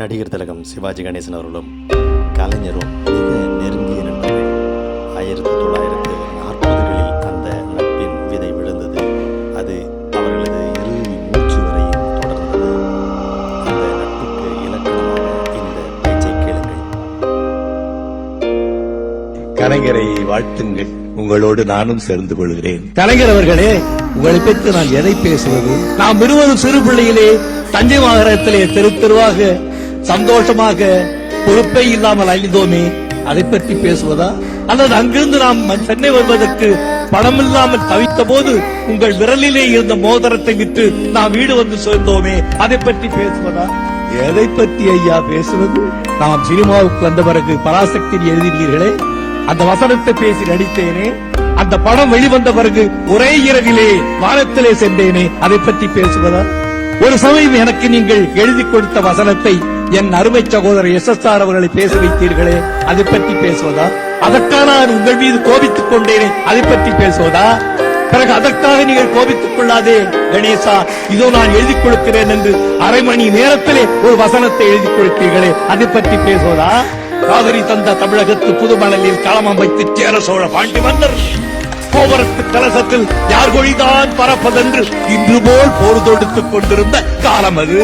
நடிகர் திலகம் சிவாஜி கணேசன் அவர்களும் கலைஞரும் மிக நெருங்கிய நண்பர்கள். ஆயிரத்தி தொள்ளாயிரத்து நாற்பதுகளில் அந்த நட்பின் விதை விழுந்தது. அது அவர்களது இறுதி மூச்சு வரையும் தொடர்ந்தது. அந்த நட்புக்கு இலக்கணமாக இந்த பேச்சை கேளுங்கள். கலைஞரை வாழ்த்துங்கள். உங்களோடு நானும் சேர்ந்து கொள்கிறேன். கலைஞர் அவர்களே உங்களை பற்றி நான் எதை பேசுவது? நாம் இருவரும் சிறு பிள்ளையிலே தஞ்சை மாநகரத்திலே தெரு தெருவாக சந்தோஷமாக பொறுப்பே இல்லாமல் அழிந்தோமே அதை பற்றி பேசுவதா? அல்லது அங்கிருந்து நாம் சென்னை வருவதற்கு பணம் இல்லாமல் தவித்த போது உங்கள் விரலிலே இருந்த மோதிரத்தை விட்டு நாம் வீடு வந்து சேர்ந்தோமே அதை பற்றி பேசுவதா? எதை பற்றி ஐயா பேசுவது? நாம் சினிமாவுக்கு வந்த பிறகு பராசக்தி எழுதினீர்களே அந்த வசனத்தை பேசி நடித்தேனே அந்த படம் வெளிவந்த பிறகு ஒரே இரவிலே வானத்திலே சென்றேனே அதை பற்றி பேசுவதா? ஒரு சமயம் எனக்கு நீங்கள் எழுதி கொடுத்த வசனத்தை என் அருமை சகோதரர் எஸ் எஸ் ஆர் அவர்களை பேச வைத்தீர்களே அதை பற்றி பேசுவதா? அதற்காக நான் உங்கள் மீது கோபித்துக் கொண்டேனே அதை பற்றி பேசுவதா? பிறகு அதற்காக நீங்கள் கோபித்துக் கொள்ளாதே கணேசா. இதோ நான் எழுதி கொடுக்கிறேன் என்று அரை மணி நேரத்திலே ஒரு வசனத்தை எழுதி கொடுத்தீர்களே அதை பற்றி பேசுவதா? காவிரி தந்த தமிழகத்து புதுமணலில் களம் அமைத்து சேர சோழ பாண்டி மன்னர். கோபுரத்து கலசத்தில் யார் கொழிதான் பரப்பதென்று இன்று போல் போர் தொடுத்துக் கொண்டிருந்த காலம் அது.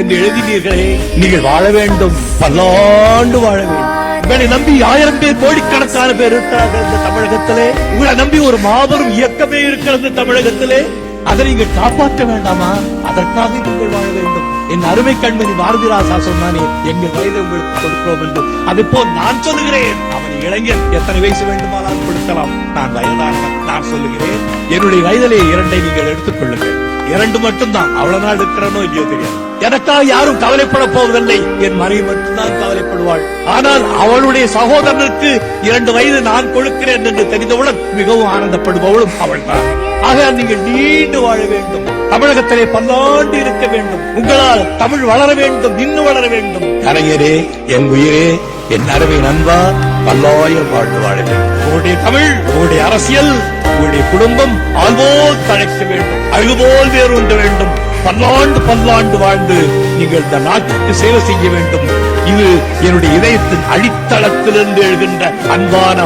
என்று எழுதினீர்களே. நீங்கள் வாழ வேண்டும். பல்லாண்டு வாழ வேண்டும். உங்களை நம்பி ஆயிரம் பேர் கோடிக்கணக்கான பேர் இருக்கிறார்கள் இந்த தமிழகத்திலே. உங்களை நம்பி ஒரு மாபெரும் இயக்கமே இருக்கிறது தமிழகத்திலே. அதை நீங்கள் காப்பாற்ற வேண்டாமா? அதற்காக நீங்கள் வாழ வேண்டும். என் அருமை கண்மணி பாரதி ராசா சொன்னானே எங்கள் வயதை உங்களுக்கு கொடுக்கிறோம் என்று. அதை போல் நான் சொல்லுகிறேன். அவன் இளைஞன் எத்தனை வயசு வேண்டுமானால் கொடுக்கலாம். நான் வயதானவன். நான் சொல்லுகிறேன் என்னுடைய வயதிலே இரண்டை நீங்கள் எடுத்துக் கொள்ளுங்கள். இரண்டு மட்டும்தான். அவ்வளவு நாள் இருக்கிறனோ இல்லையோ தெரியாது. எனக்காக யாரும் கவலைப்பட போவதில்லை? என் மனைவி மட்டும்தான் கவலைப்படுவாள் ஆனால் அவளுடைய சகோதரனுக்கு இரண்டு வயது நான் கொடுக்கிறேன் என்று தெரிந்தவுடன் மிகவும் ஆனந்தப்படுபவளும் அவள் தான் ஆக நீங்கள் நீண்டு வாழ வேண்டும். தமிழகத்திலே பல்லாண்டு இருக்க வேண்டும். உங்களால் தமிழ் வளர வேண்டும் இன்னும் வளர வேண்டும். கலைஞரே என் உயிரே என் அருமை நண்பா பல்லாயிரம் வாழ்ந்து வாழ வேண்டும். உங்களுடைய தமிழ் உங்களுடைய அரசியல் உங்களுடைய குடும்பம் ஆள்போல் தழைக்க வேண்டும். அழுபோல் வேரூன்ற வேண்டும். பல்லாண்டு பல்லாண்டு வாழ்ந்து நீங்கள் இந்த நாட்டுக்கு சேவை செய்ய வேண்டும். இது என்னுடைய இதயத்தின் அடித்தளத்திலிருந்து எழுகின்ற அன்பான